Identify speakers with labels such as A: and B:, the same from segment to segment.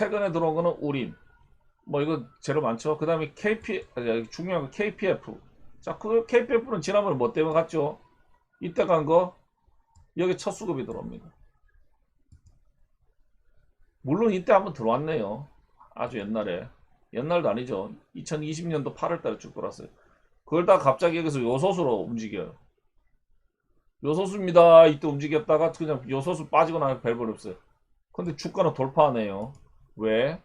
A: 최근에 들어온 거는 우림. 뭐 이거 재료 많죠. 그 다음에 KP 중요한 거 KPF. 자, 그 KPF는 지난번에 뭐 때문에 갔죠? 이때 간 거 여기 첫 수급이 들어옵니다. 물론 이때 한번 들어왔네요. 아주 옛날에. 옛날도 아니죠. 2020년도 8월 달에 쭉 돌았어요. 그걸 다 갑자기 여기서 요소수로 움직여요. 요소수입니다. 이때 움직였다가 그냥 요소수 빠지고 나면 별볼 없어요. 근데 주가는 돌파하네요. 왜?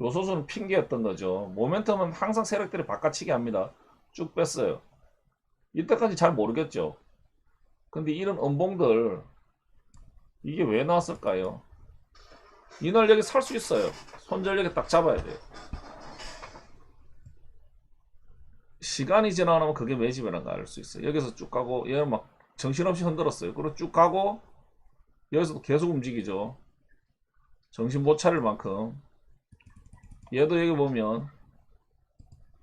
A: 요 소수는 핑계였던 거죠. 모멘텀은 항상 세력들이 바꿔치기 합니다. 쭉 뺐어요. 이때까지 잘 모르겠죠. 근데 이런 음봉들 이게 왜 나왔을까요? 이날 여기 살수 있어요. 손절력에 딱 잡아야 돼요. 시간이 지나면 그게 매집이라는 걸 알 수 있어요. 여기서 쭉 가고 얘는 막 정신없이 흔들었어요. 그리고 쭉 가고 여기서도 계속 움직이죠. 정신 못 차릴 만큼. 얘도 여기 보면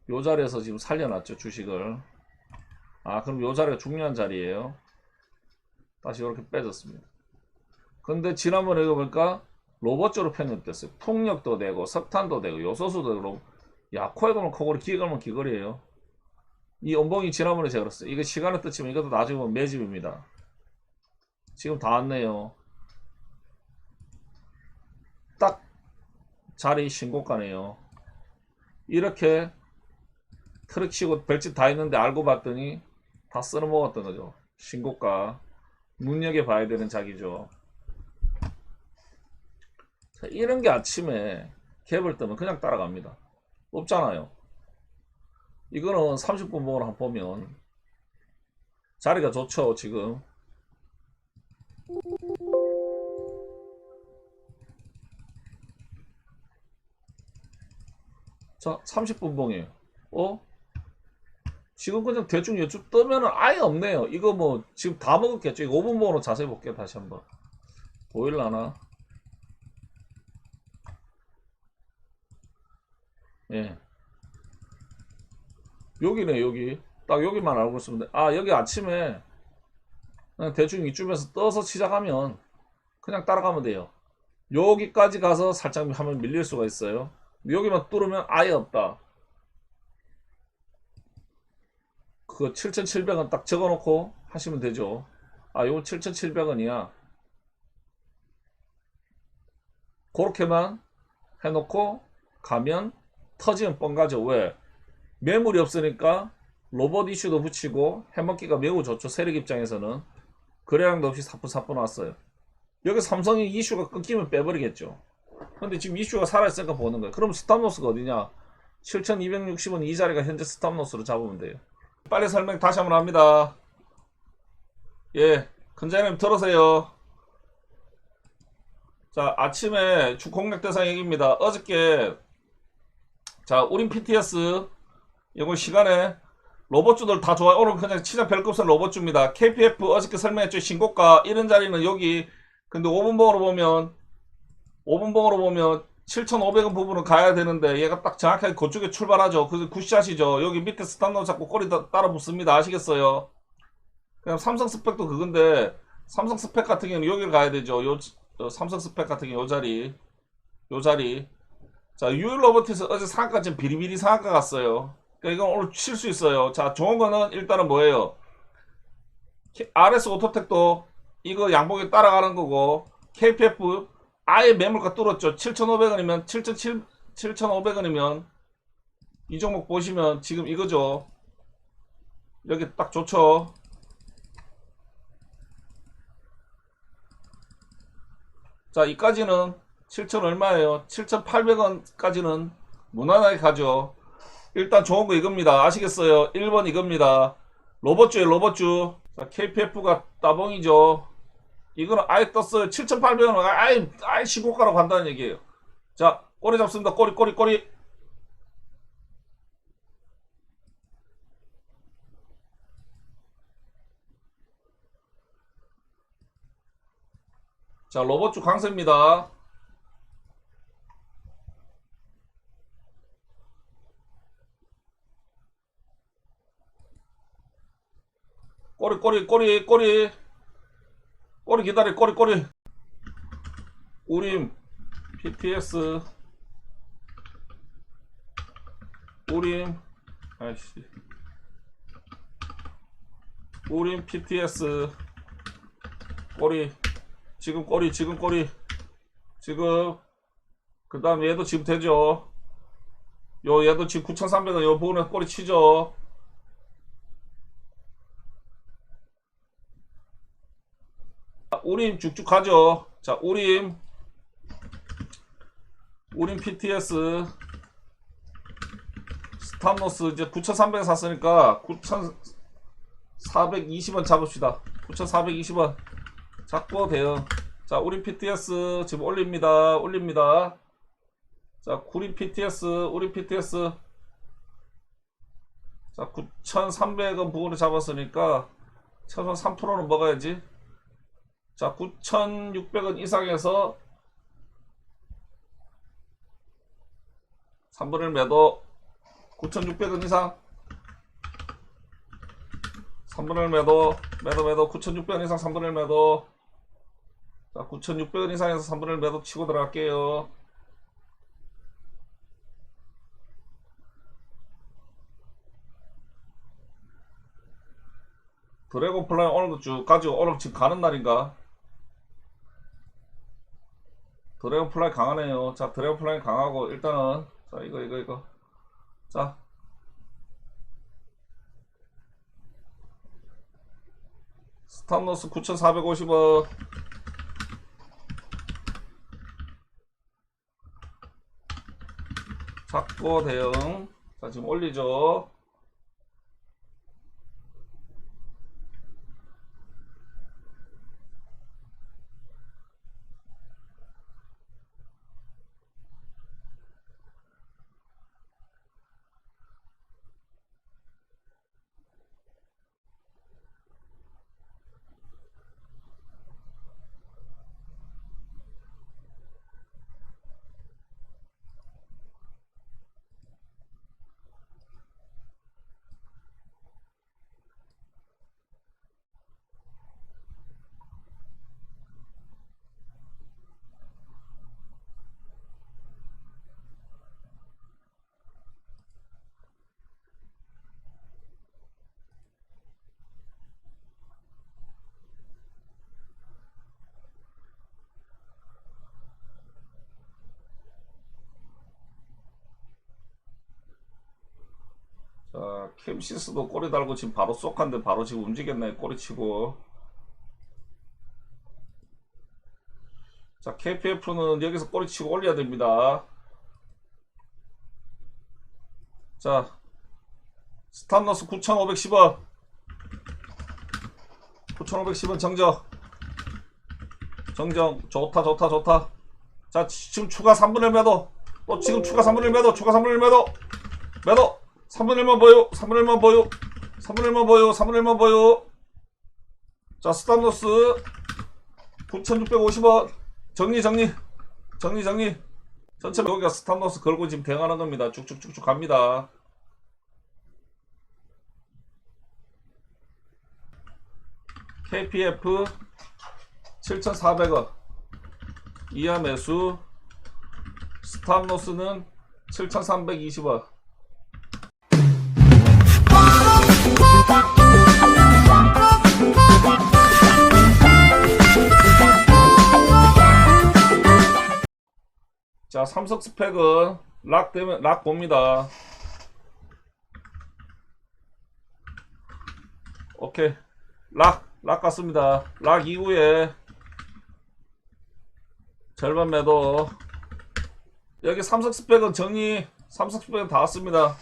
A: 요 자리에서 지금 살려놨죠 주식을. 아 그럼 요 자리가 중요한 자리예요. 다시 이렇게 빼졌습니다. 근데 지난번에 이거 보니까 로봇 쪽으로 편입됐어요. 풍력도 되고 석탄도 되고 요소수도 되고 야 코에 걸면 코골이 기에 걸면 귀걸이에요. 이 원봉이 지난번에 제가 그랬어요. 이거 시간을 뜻이면 이것도 나중에 매집입니다. 지금 다 왔네요 딱 자리 신고가네요 이렇게 트럭 치고 별짓 다 했는데 알고 봤더니 다 쓸어먹었던 거죠. 신고가. 눈여겨봐야 되는 자기죠. 자, 이런 게 아침에 갭을 뜨면 그냥 따라갑니다. 없잖아요. 이거는 30분 봉으로 한번 보면 자리가 좋죠, 지금. 자, 30분 봉이에요. 어? 지금 그냥 대충 여쭈 뜨면은 아예 없네요. 이거 뭐 지금 다 먹었겠죠. 이거 5분 봉으로 자세히 볼게요. 다시 한번. 보일라나? 예. 여기네, 여기. 딱 여기만 알고 있으면 돼. 아, 여기 아침에 대충 이쯤에서 떠서 시작하면 그냥 따라가면 돼요. 여기까지 가서 살짝 하면 밀릴 수가 있어요. 여기만 뚫으면 아예 없다. 그거 7,700원 딱 적어놓고 하시면 되죠. 아, 요거 7,700원이야. 그렇게만 해놓고 가면 터지면 뻥가죠. 왜? 매물이 없으니까 로봇 이슈도 붙이고 해먹기가 매우 좋죠. 세력 입장에서는. 거래량도 없이 사뿐사뿐 왔어요. 여기 삼성이 이슈가 끊기면 빼버리겠죠. 근데 지금 이슈가 살아있으니까 보는 거예요. 그럼 스탑로스가 어디냐? 7,260원 이 자리가 현재 스탑로스로 잡으면 돼요. 빨리 설명 다시 한번 합니다. 예, 큰자님 들으세요. 자, 아침에 주 공략 대상 얘기입니다. 어저께 자, 우린 PTS 이거 시간에 로봇주들 다 좋아요. 오늘 그냥 별거 없는 로봇주입니다. KPF 어저께 설명했죠. 신고가 이런 자리는 여기 근데 5분봉으로 보면 5분봉으로 보면 7,500원 부분은 가야 되는데 얘가 딱 정확하게 그쪽에 출발하죠. 그래서 굿샷이죠. 여기 밑에 스탑노 잡고 꼬리 따, 따라 붙습니다. 아시겠어요? 그냥 삼성 스펙도 그건데 삼성 스펙 같은 경우는 여기를 가야 되죠. 요 어, 삼성 스펙 같은 경우 요 자리 요 자리 자 유일 로버티스 어제 상한가 지금 비리비리 상한가 갔어요. 그러니까 이건 오늘 칠 수 있어요. 자 좋은 거는 일단은 뭐예요? RS 오토텍도 이거 양봉에 따라가는 거고 KPF 아예 매물가 뚫었죠. 7,500원이면 7,700 7,500원이면 이 종목 보시면 지금 이거죠. 여기 딱 좋죠. 자, 이까지는 7,000 얼마예요? 7,800원까지는 무난하게 가죠. 일단 좋은 거 이겁니다. 아시겠어요? 1번 이겁니다. 로봇주에 로봇주. 자, KPF가 따봉이죠. 이거는 아예 떴어요. 7,800원. 아예, 아예 시고가라고 간다는 얘기예요. 자, 꼬리 잡습니다. 꼬리, 꼬리, 꼬리. 자, 로봇주 강세입니다. 꼬리, 꼬리, 꼬리, 꼬리. 꼬리 기다려, 꼬리, 꼬리. 우림, PTS 우림 아이씨. 우림 PTS 꼬리. 지금 꼬리 지금 꼬리. 지금 그 다음 얘도 지금 되죠? 요 얘도 지금 9300원 요 부분에 꼬리 치죠 우림 쭉쭉 가죠 자 우림 우림 PTS 스탑로스 이제 9,300원 샀으니까 9,420원 잡읍시다. 9,420원 잡고 돼요. 자, 우린 PTS 지금 올립니다. 올립니다. 자, 구린 PTS, 우린 PTS. 자, 9,300원 부분을 잡았으니까 최소 3%는 먹어야지. 자, 9,600원 이상에서 3분의 1 매도 9,600원 이상. 3분의 1 매도 매도 매도 9,600원 이상 3분의 1 매도. 자 9,600원 이상에서 3분의 1 매도 치고 들어갈게요. 드래곤 플라이 오늘도 쭉 가지고 오늘 지금 가는 날인가 드래곤 플라이 강하네요 자 드래곤 플라이 강하고 일단은 자 이거 이거 이거 자. 스탑로스 9,450원. 잡고 대응. 자, 지금 올리죠. 자, 캠시스도 꼬리 달고 지금 바로 쏙한데 바로 지금 움직였네. 꼬리 치고. 자, KPF는 여기서 꼬리 치고 올려야 됩니다. 자, 스탄너스 9,510원. 9,510원 정정. 정정. 좋다, 좋다, 좋다. 자, 지금 추가 3분의 1 매도. 또 지금 추가 3분의 1 매도. 추가 3분의 1 매도. 매도. 3분의 1만 보여. 3분의 1만 보여. 3분의 1만 보여. 3분의 1만 보여. 자, 스탑로스 9,650원. 정리, 정리. 정리, 정리. 전체 여기가 스탑로스 걸고 지금 대응하는 겁니다. 쭉쭉쭉쭉 갑니다. KPF 7,400원. 이하 매수. 스탑로스는 7,320원. 자, 삼성 스펙은 락 되면 락 봅니다. 오케이. 락, 락 갔습니다. 락 이후에 절반 매도. 여기 삼성 스펙은 정리, 삼성 스펙은 다 왔습니다.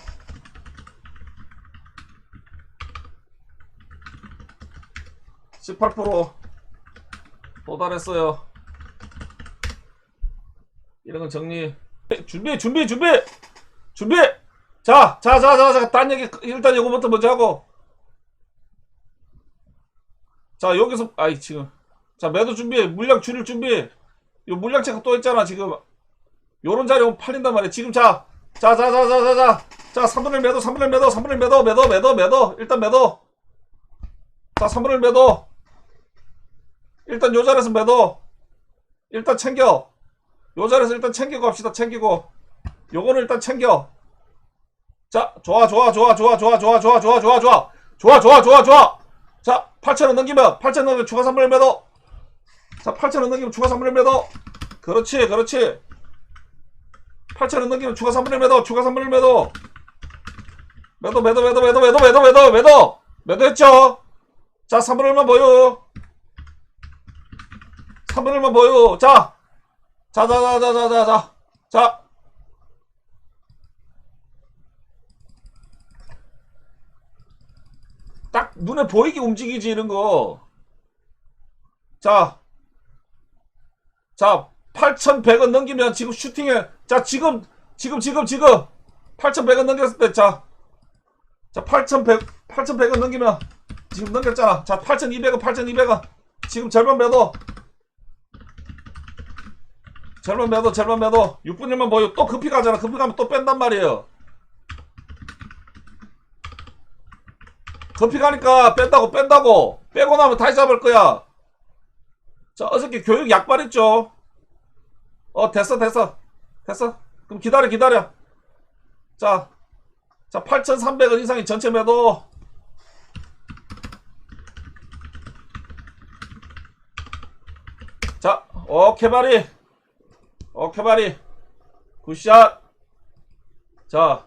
A: (18%) 도달했어요. 이런 건 정리. 준비, 준비, 준비! 준비! 자, 자, 자, 자, 자, 딴 얘기, 일단 요거부터 먼저 하고. 자, 여기서, 아이, 지금. 자, 매도 준비, 물량 줄일 준비. 요 물량 체크 또 있잖아, 지금. 요런 자리 오면 팔린단 말이야. 지금 자, 자, 자, 자, 자, 자, 자. 자, 3분의 1 매도, 3분의 1 매도, 3분의 1 매도, 매도, 매도, 매도. 일단 매도. 자, 3분의 1 매도. 일단 요 자리에서 매도. 일단 챙겨. 요 자리에서 일단 챙기고 합시다. 챙기고. 요거는 일단 챙겨. 자, 좋아, 좋아, 좋아, 좋아, 좋아, 좋아, 좋아, 좋아, 좋아, 좋아. 좋아, 좋아, 좋아, 좋아. 자, 8천원 넘기면, 8천원 넘기면 추가 3분의 매도. 자, 8천원 넘기면 추가 3분의 매도. 그렇지, 그렇지. 8천원 넘기면 추가 3분의 매도, 추가 3분의 매도. 매도, 매도, 매도, 매도, 매도, 매도, 매도, 매도. 매도 했죠? 자, 3분의 1만 보여. 3분의 1만 보여. 자, 자, 자, 자, 자, 자, 자, 자. 자. 딱 눈에 보이게 움직이지 이런 거. 자. 자, 8,100원 넘기면 지금 슈팅에 자, 지금 지금 지금 지금 8,100원 넘겼을 때 자. 자, 8,100 8,100원 넘기면 지금 넘겼잖아. 자, 8,200원, 8,200원. 지금 절반 매도. 절반 매도, 절반 매도. 6분 1만 보여. 또 급히 가잖아. 급히 가면 또 뺀단 말이에요. 급히 가니까 뺀다고, 뺀다고. 빼고 나면 다시 잡을 거야. 자, 어저께 교육 약발했죠? 어, 됐어, 됐어. 됐어. 그럼 기다려, 기다려. 자, 자, 8,300원 이상이 전체 매도. 자, 오케이 바리. 오케이 바리. 굿샷. 자,